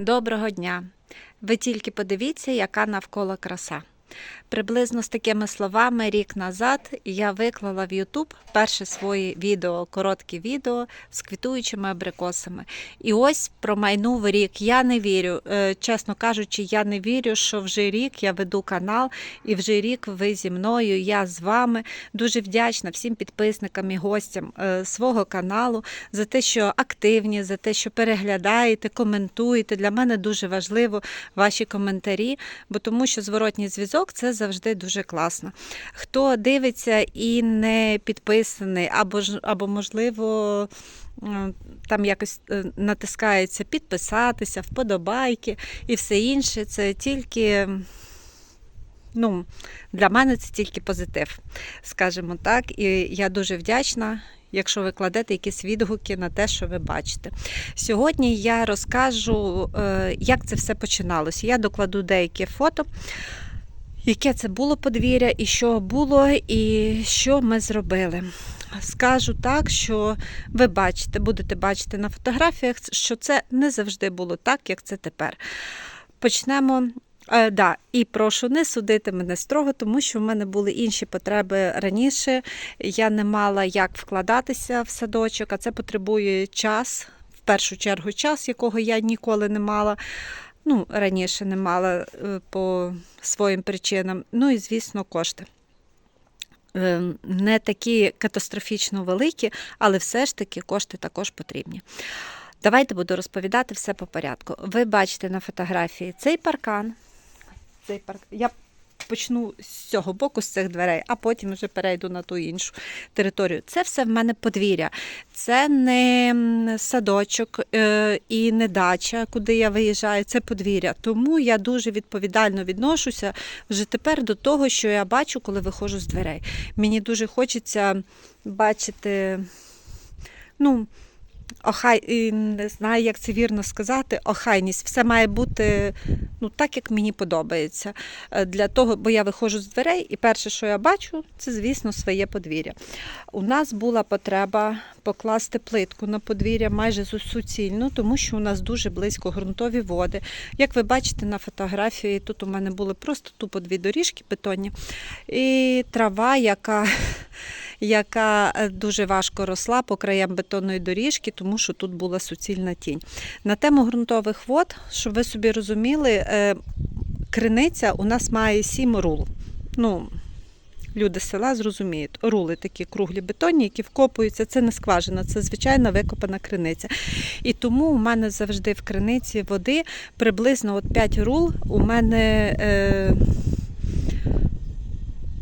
Доброго дня! Ви тільки подивіться, яка навколо краса. Приблизно з такими словами рік назад я виклала в YouTube перше своє відео, коротке відео з квітуючими абрикосами. І ось промайнув рік. Я не вірю. Е, Чесно кажучи, я не вірю, що вже рік я веду канал, і вже рік ви зі мною, я з вами. Дуже вдячна всім підписникам і гостям е, свого каналу за те, що активні, за те, що переглядаєте, коментуєте. Для мене дуже важливо ваші коментарі, бо тому що зворотній зв'язок це завжди дуже класно. Хто дивиться і не підписаний, або або можливо. Там якось е, натискається підписатися, вподобайки і все інше. Це тільки ну, для мене це тільки позитив, скажімо так. І я дуже вдячна, якщо ви кладете якісь відгуки на те, що ви бачите. Сьогодні я розкажу, е, як це все починалося. Я докладу деякі фото. Яке це було подвір'я, і що було, і що ми зробили. Скажу так, що ви бачите, будете бачити на фотографіях, що це не завжди було так, як це тепер. Почнемо. Е, да, і прошу не судити мене строго, тому що в мене були інші потреби раніше. Я не мала як вкладатися в садочок, а це потребує час, в першу чергу, час, якого я ніколи не мала. Ну, раніше не мала е, по своїм причинам. Ну і, звісно, кошти. Е, Не такі катастрофічно великі, але все ж таки кошти також потрібні. Давайте буду розповідати все по порядку. Ви бачите на фотографії цей паркан. Цей парк... Я почну з цього боку, з цих дверей, а потім вже перейду на ту іншу територію. Це все в мене подвір'я. Це не садочок е, і не дача, куди я виїжджаю, це подвір'я. Тому я дуже відповідально відношуся вже тепер до того, що я бачу, коли виходжу з дверей. Мені дуже хочеться бачити, ну, охай, не знаю, як це вірно сказати, охайність. Все має бути ну, так, як мені подобається. Е, Для того, бо я виходжу з дверей, і перше, що я бачу, це, звісно, своє подвір'я. У нас була потреба покласти плитку на подвір'я майже суцільну, тому що у нас дуже близько ґрунтові води. Як ви бачите на фотографії, тут у мене були просто тупо дві доріжки бетонні, і трава, яка яка е, дуже важко росла по краям бетонної доріжки, тому що тут була суцільна тінь. На тему ґрунтових вод, щоб ви собі розуміли, е, криниця у нас має сім рул. Ну, Люди з села зрозуміють, рули такі круглі бетонні, які вкопуються. Це не скважина, це звичайна викопана криниця. І тому у мене завжди в криниці води приблизно от 5 рул. У мене е,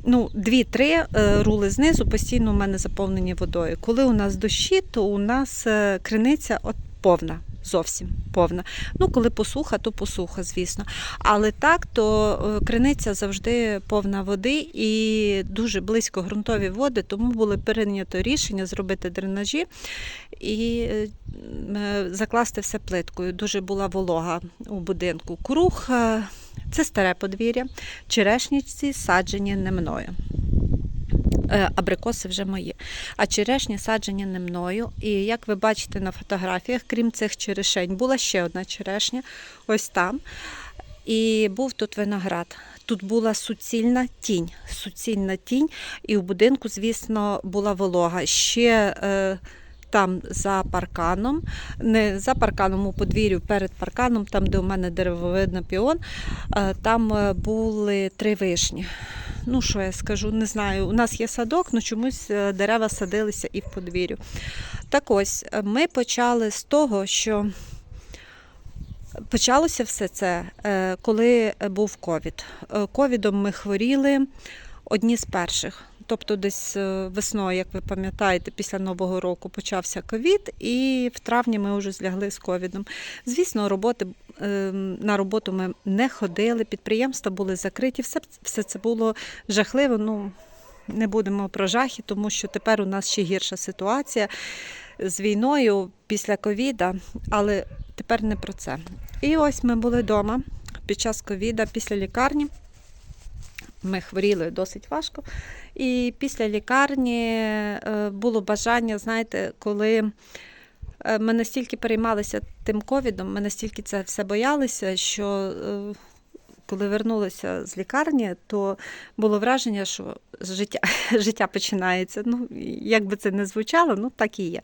ну, 2-3 е, рули знизу постійно у мене заповнені водою. Коли у нас дощі, то у нас е, криниця от повна. Зовсім повна. Ну, коли посуха, то посуха, звісно. Але так, то е, криниця завжди повна води і дуже близько ґрунтові води, тому було прийнято рішення зробити дренажі і закласти все плиткою. Дуже була волога у будинку. Круг це старе подвір'я, черешніці саджені не мною. Е, Абрикоси вже мої. А черешні саджені не мною. І як ви бачите на фотографіях, крім цих черешень, була ще одна черешня, ось там. І був тут виноград. Тут була суцільна тінь. Суцільна тінь, і в будинку, звісно, була волога. Ще е, там за парканом, не за парканом у подвір'ю, перед парканом, там, де у мене деревовидний піон, е, там е, були три вишні. Ну, що я скажу, не знаю. У нас є садок, але чомусь е, дерева садилися і в подвір'ю. Так ось, ми почали з того, що почалося все це, коли був ковід. Ковідом ми хворіли одні з перших. Тобто десь е, весною, як ви пам'ятаєте, після Нового року почався ковід, і в травні ми вже злягли з ковідом. Звісно, роботи, е, на роботу ми не ходили, підприємства були закриті, все, все це було жахливо. Ну, не будемо про жахи, тому що тепер у нас ще гірша ситуація з війною після ковіда, але тепер не про це. І ось ми були вдома під час ковіда, після лікарні. Ми хворіли досить важко. І після лікарні е, було бажання, знаєте, коли е, ми настільки переймалися тим ковідом, ми настільки це все боялися, що е, коли вернулися з лікарні, то було враження, що життя, життя починається. Ну, як би це не звучало, ну так і є.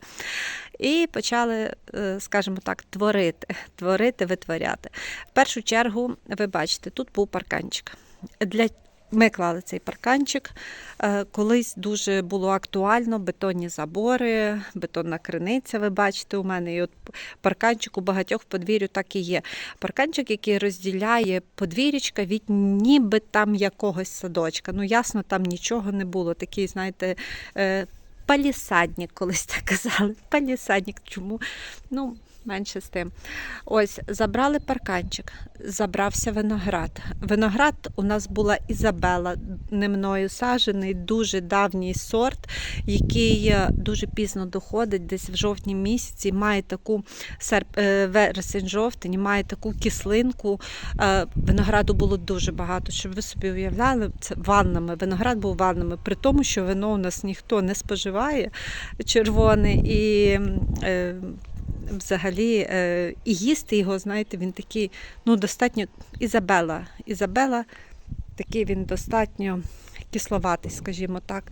І почали, скажімо так, творити, творити, витворяти. В першу чергу, ви бачите, тут був парканчик. Для ми клали цей парканчик. Е, Колись дуже було актуально бетонні забори, бетонна криниця. Ви бачите у мене. І от парканчик у багатьох подвір'ю так і є. Парканчик, який розділяє подвір'ячка від ніби там якогось садочка. Ну, ясно, там нічого не було. Такий, знаєте, е, палісадник, колись так казали. Палісадник. Чому? Ну, менше з тим. Ось, забрали парканчик, забрався виноград. Виноград у нас була Ізабела, не мною сажений, дуже давній сорт, який е, дуже пізно доходить, десь в жовтні місяці, має таку серп... е, вересень-жовтень, має таку кислинку. Е, Винограду було дуже багато, щоб ви собі уявляли, це ваннами. Виноград був ваннами, при тому, що вино у нас ніхто не споживає червоне і. Взагалі е, і їсти його, знаєте, він такий, ну, достатньо Ізабела. Ізабела такий він достатньо кисловатий, скажімо так.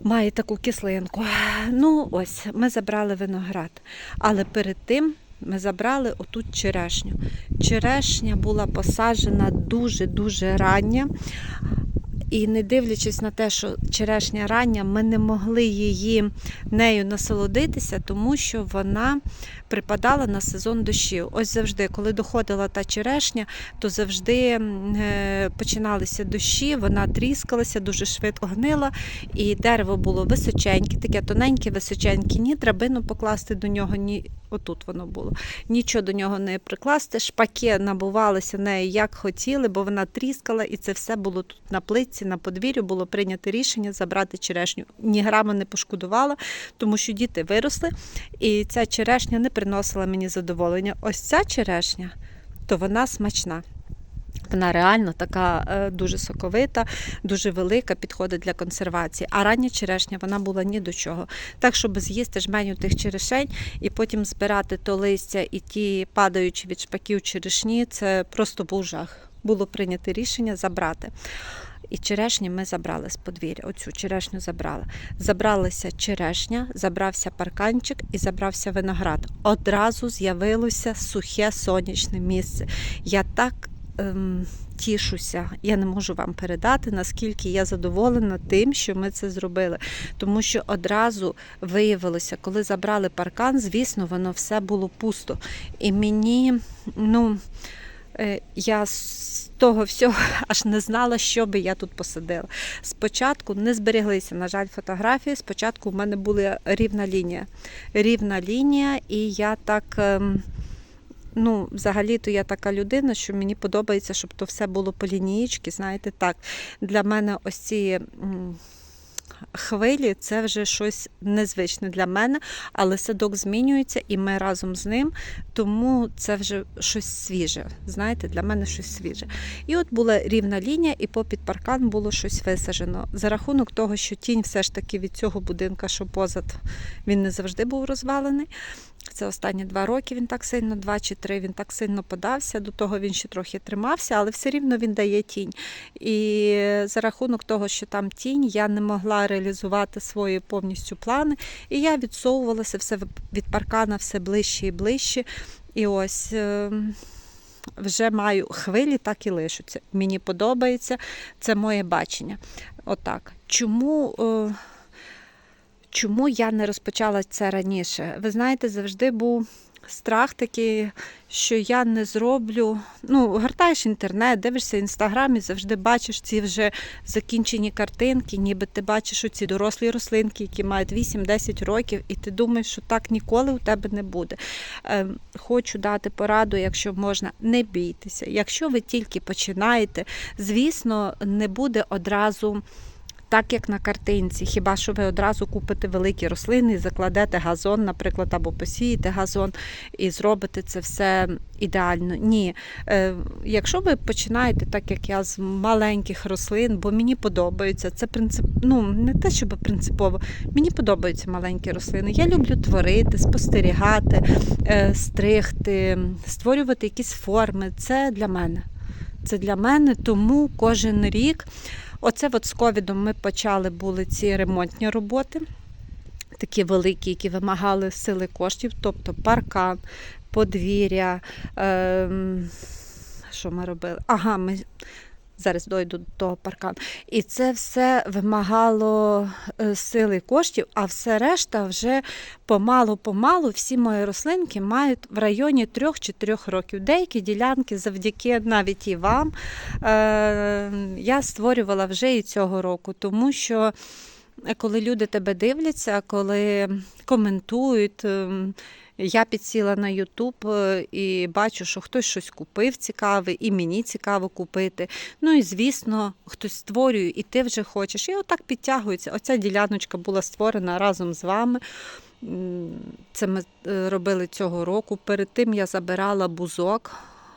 Має таку кислинку. Ну, ось, ми забрали виноград. Але перед тим ми забрали отут черешню. Черешня була посаджена дуже-дуже рання. І не дивлячись на те, що черешня рання, ми не могли її нею насолодитися, тому що вона припадала на сезон дощів. Ось завжди, коли доходила та черешня, то завжди е, починалися дощі, вона тріскалася, дуже швидко гнила, і дерево було височеньке, таке тоненьке, височеньке, ні драбину покласти до нього, ні отут воно було. Нічого до нього не прикласти. Шпаки набувалися нею як хотіли, бо вона тріскала, і це все було тут на плитці, на подвір'ю. Було прийнято рішення забрати черешню. Ні грама не пошкодувала, тому що діти виросли, і ця черешня не приносила мені задоволення. Ось ця черешня, то вона смачна. Вона реально така е, дуже соковита, дуже велика, підходить для консервації. А рання черешня вона була ні до чого. Так, щоб з'їсти жменю тих черешень і потім збирати то листя і ті падаючі від шпаків черешні, це просто був жах. Було прийнято рішення забрати. І черешні ми забрали з подвір'я. Оцю черешню забрали. Забралася черешня, забрався парканчик і забрався виноград. Одразу з'явилося сухе сонячне місце. Я так ем, тішуся, я не можу вам передати, наскільки я задоволена тим, що ми це зробили. Тому що одразу виявилося, коли забрали паркан, звісно, воно все було пусто. І мені, ну, е, я з того всього аж не знала, що би я тут посадила. Спочатку не збереглися, на жаль, фотографії. Спочатку в мене була рівна лінія. Рівна лінія, і я так. ем, Ну, взагалі-то я така людина, що мені подобається, щоб то все було по лінієчки. Знаєте, так. Для мене ось ці хвилі це вже щось незвичне для мене, але садок змінюється і ми разом з ним, тому це вже щось свіже. Знаєте, для мене щось свіже. І от була рівна лінія, і попід паркан було щось висаджено. За рахунок того, що тінь все ж таки від цього будинка, що позад, він не завжди був розвалений. Це останні два роки він так сильно, два чи три, він так сильно подався. До того він ще трохи тримався, але все рівно він дає тінь. І за рахунок того, що там тінь, я не могла реалізувати свої повністю плани. І я відсовувалася все від паркана все ближче і ближче. І ось. ем, Вже маю хвилі, так і лишуться. Мені подобається, це моє бачення. Отак. Чому е, Чому я не розпочала це раніше? Ви знаєте, завжди був страх такий, що я не зроблю. Ну, гортаєш інтернет, дивишся інстаграм і завжди бачиш ці вже закінчені картинки, ніби ти бачиш оці дорослі рослинки, які мають 8-10 років, і ти думаєш, що так ніколи у тебе не буде. Ем, Хочу дати пораду, якщо можна, не бійтеся. Якщо ви тільки починаєте, звісно, не буде одразу так як на картинці. Хіба що ви одразу купите великі рослини і закладете газон, наприклад, або посієте газон і зробите це все ідеально. Ні. Е, Якщо ви починаєте, так як я, з маленьких рослин, бо мені подобається, це принцип, ну не те, щоб принципово, мені подобаються маленькі рослини. Я люблю творити, спостерігати, е, стригти, створювати якісь форми. Це для мене. Це для мене, тому кожен рік. Оце от з ковідом ми почали були ці ремонтні роботи, такі великі, які вимагали сили коштів, тобто паркан, подвір'я. Ем, що ми робили? Ага, ми зараз дойду до того паркану. І це все вимагало е, сили коштів, а все решта вже помалу-помалу всі мої рослинки мають в районі 3-4 років. Деякі ділянки завдяки навіть і вам е, я створювала вже і цього року, тому що е, коли люди тебе дивляться, коли коментують. Я підсіла на Ютуб і бачу, що хтось щось купив цікаве, і мені цікаво купити. Ну і звісно, хтось створює, і ти вже хочеш. І отак підтягується. Оця діляночка була створена разом з вами. Це ми е, робили цього року. Перед тим я забирала бузок.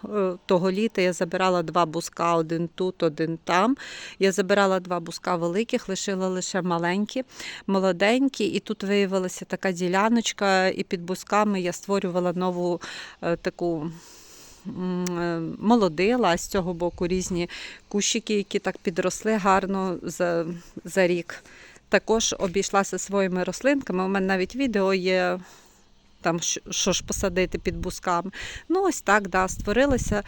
Е, Того літа я забирала два бузка, один тут, один там. Я забирала два бузка великих, лишила лише маленькі, молоденькі. І тут виявилася така діляночка, і під бузками я створювала нову е, таку. е, Молодила, з цього боку різні кущики, які так підросли гарно за, за рік. Також обійшлася своїми рослинками. У мене навіть відео є там, що- ж посадити під бусками. Ну, ось так, да, створилася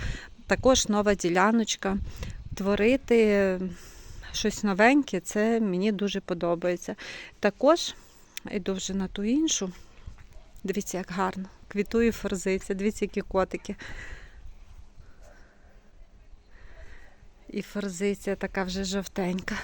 також нова діляночка. Творити щось новеньке, це мені дуже подобається. Також йду вже на ту іншу. Дивіться, як гарно. Квітує форзиця, дивіться, які котики. І форзиця така вже жовтенька.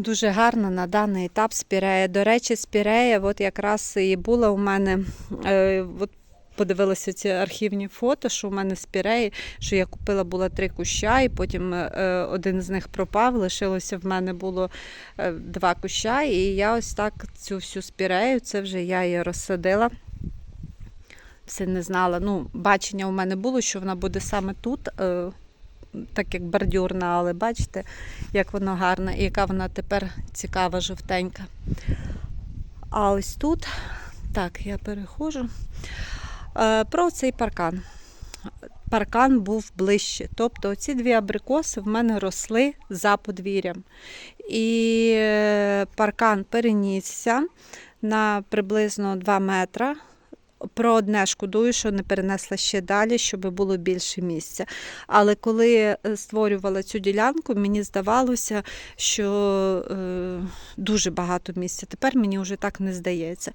Дуже гарна на даний етап спірея. До речі, спірея от якраз і була у мене. Е, от подивилася ці архівні фото, що у мене спіреї, що я купила було три куща, і потім е, один з них пропав. Лишилося в мене було е, два куща, і я ось так цю всю спірею, це вже я її розсадила. Все не знала. Ну, бачення у мене було, що вона буде саме тут. Е, так як бордюрна, але бачите, як воно гарно і яка вона тепер цікава, жовтенька. А ось тут, так, я переходжу. Е, Про цей паркан. Паркан був ближче. Тобто ці дві абрикоси в мене росли за подвір'ям. І е, паркан перенісся на приблизно 2 метра. Про одне шкодую, що не перенесла ще далі, щоб було більше місця. Але коли е, створювала цю ділянку, мені здавалося, що е, дуже багато місця. Тепер мені вже так не здається.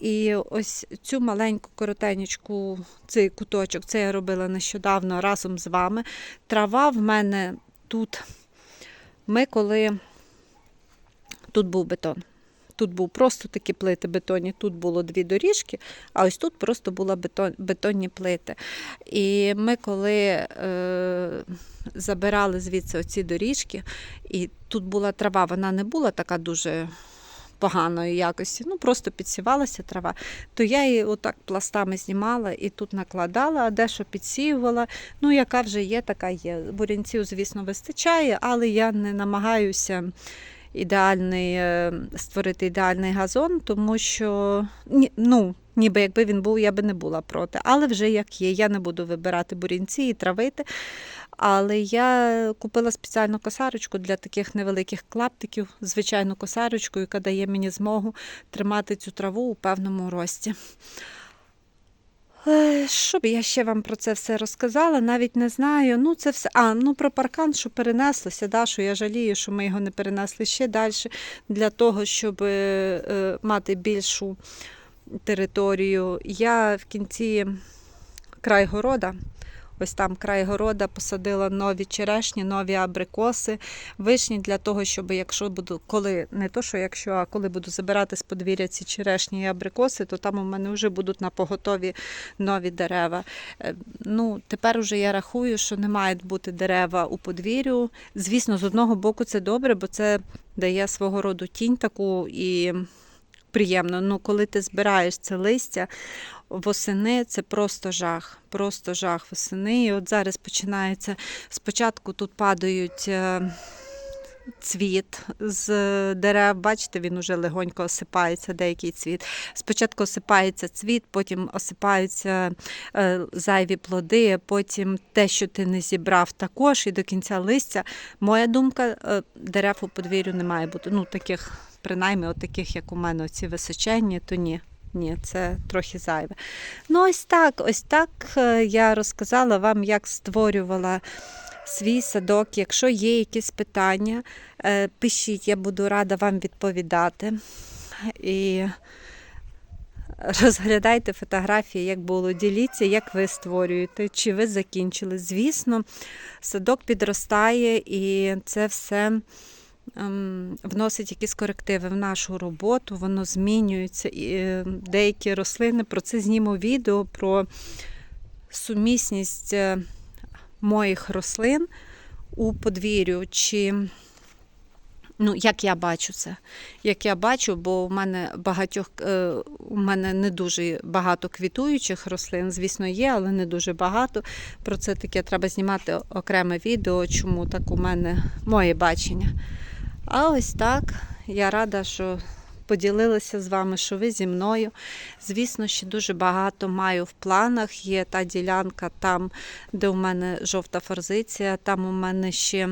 І ось цю маленьку коротенечку, цей куточок, це я робила нещодавно разом з вами. Трава в мене тут. Ми коли тут був бетон. Тут був просто такі плити бетонні, тут було дві доріжки, а ось тут просто були бетон, бетонні плити. І ми коли е, забирали звідси оці доріжки, і тут була трава, вона не була така дуже поганої якості, ну просто підсівалася трава, то я її отак пластами знімала і тут накладала, а дещо підсіювала. Ну, яка вже є, така є. Бурянців, звісно, вистачає, але я не намагаюся ідеальний, е, створити ідеальний газон, тому що ну, ніби якби він був, я би не була проти. Але вже як є, я не буду вибирати бурінці і травити. Але я купила спеціальну косарочку для таких невеликих клаптиків, звичайну косарочку, яка дає мені змогу тримати цю траву у певному рості. Е, Що б я ще вам про це все розказала, навіть не знаю. Ну, це все. А, ну про паркан, що перенеслося, да, що я жалію, що ми його не перенесли ще далі для того, щоб е, е, мати більшу територію. Я в кінці край города. Ось там край города посадила нові черешні, нові абрикоси, вишні для того, щоб якщо буду, коли не то, що якщо, а коли буду забирати з подвір'я ці черешні і абрикоси, то там у мене вже будуть на поготові нові дерева. Е, Ну, тепер уже я рахую, що не мають бути дерева у подвір'ю. Звісно, з одного боку це добре, бо це дає свого роду тінь таку і приємно. Ну, коли ти збираєш це листя восени, це просто жах. Просто жах восени. І от зараз починається. Спочатку тут падають. е, Цвіт з дерев, бачите, він уже легонько осипається, деякий цвіт. Спочатку осипається цвіт, потім осипаються е, зайві плоди, потім те, що ти не зібрав, також і до кінця листя. Моя думка, е, дерев у подвір'ю не має бути. Ну, таких, принаймні, от таких, як у мене, ці височенні, то ні. Ні, це трохи зайве. Ну, ось так, ось так е, я розказала вам, як створювала свій садок. Якщо є якісь питання, е, пишіть, я буду рада вам відповідати. І розглядайте фотографії, як було. Діліться, як ви створюєте, чи ви закінчили. Звісно, садок підростає і це все. Ем, Вносить якісь корективи в нашу роботу, воно змінюється. І е, деякі рослини про це зніму відео про сумісність е, моїх рослин у подвір'ю, чи ну, як я бачу це. Як я бачу, бо у мене багатьох е, у мене не дуже багато квітуючих рослин, звісно, є, але не дуже багато. Про це таке треба знімати окреме відео, чому так у мене моє бачення. А ось так. Я рада, що поділилася з вами, що ви зі мною. Звісно, ще дуже багато маю в планах. Є та ділянка там, де у мене жовта форзиція, там у мене ще.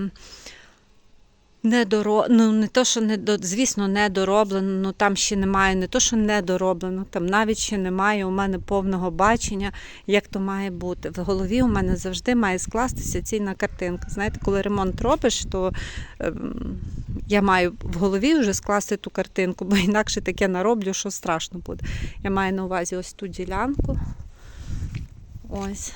Не доро... ну, не то, що не до... звісно, не дороблено, ну там ще немає, не то, що не дороблено, там навіть ще немає у мене повного бачення, як то має бути. В голові у мене завжди має скластися цільна картинка. Знаєте, коли ремонт робиш, то ем, я маю в голові вже скласти ту картинку, бо інакше таке нароблю, що страшно буде. Я маю на увазі ось ту ділянку. Ось.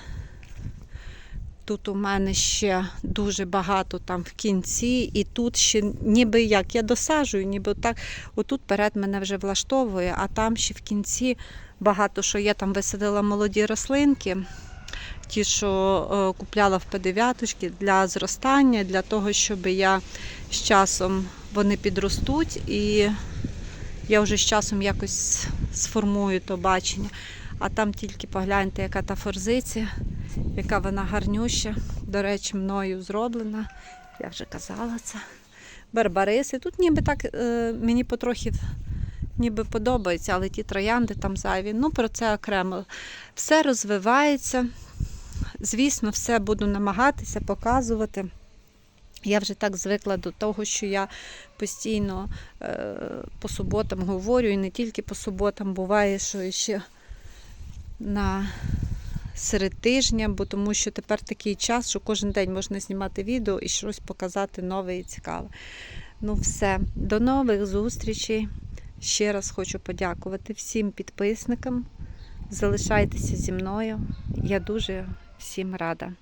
Тут у мене ще дуже багато там в кінці, і тут ще ніби як я досаджую, ніби так. Отут перед мене вже влаштовує, а там ще в кінці багато що я там висадила молоді рослинки. Ті, що е, купляла в П9 для зростання, для того, щоб я з часом вони підростуть, і я вже з часом якось сформую то бачення. А там тільки погляньте, яка та форзиція яка вона гарнюща. До речі, мною зроблена. Я вже казала це. Барбариси. Тут ніби так е, мені потрохи ніби подобається, але ті троянди там зайві. Ну, про це окремо. Все розвивається. Звісно, все буду намагатися показувати. Я вже так звикла до того, що я постійно е, по суботам говорю, і не тільки по суботам буває, що ще на серед тижня, бо тому що тепер такий час, що кожен день можна знімати відео і щось показати нове і цікаве. Ну, все, до нових зустрічей. Ще раз хочу подякувати всім підписникам. Залишайтеся зі мною. Я дуже всім рада.